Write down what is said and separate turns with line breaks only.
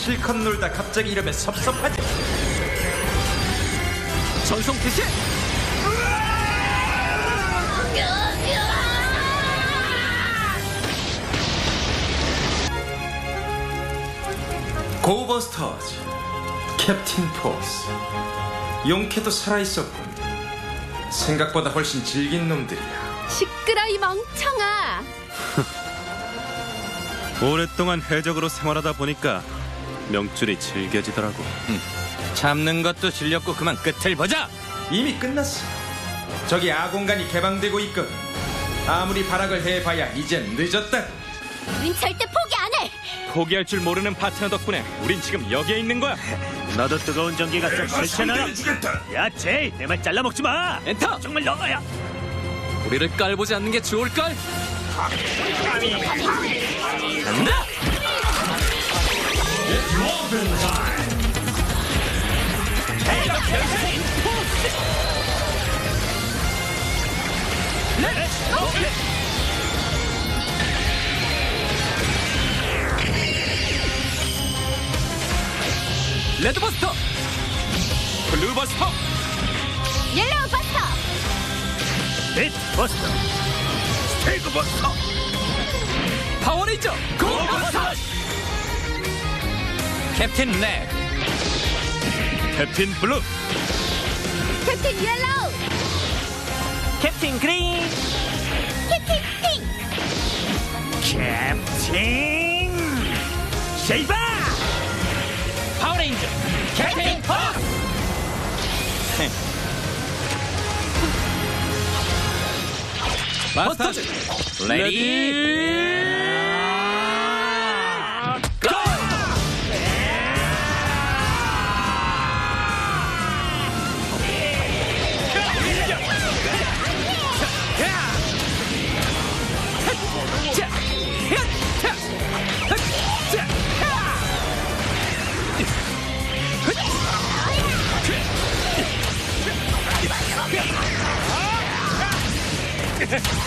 실컷 놀다 갑자기 이러면 섭섭하지.
전송 개시
고버스터즈, 캡틴 포스. 용케도 살아있었군. 생각보다 훨씬 질긴 놈들이야.
시끄러 이 멍청아.
오랫동안 해적으로 생활하다 보니까 명줄이 질겨지더라고.
잡는 것도 질렸고 그만 끝을 보자
이미 끝났어. 저기 아공간이 개방되고 있거든. 아무리 발악을 해봐야 이젠 늦었다.
우린 절대 포기 안 해.
포기할 줄 모르는 파트너 덕분에 우린 지금 여기에 있는 거야.
너도 뜨거운 전기가 좀 설치나? 야, 제이, 내 말 잘라 먹지 마.
엔터
정말 너야.
우리를 깔보지 않는 게 좋을걸 간다 レッドバスト、ブルーバ
スト、イエロー
バスト、レッドバスト、ステ
イクバスト、パワーレンジャー、ゴーバスト。 캡틴 렉
캡틴 블루,
캡틴 옐로우.
캡틴 그린.
캡틴 핑.
캡틴. 쉐이바.
파워레인저 캡틴 팍 마스터즈 레디
Yeah.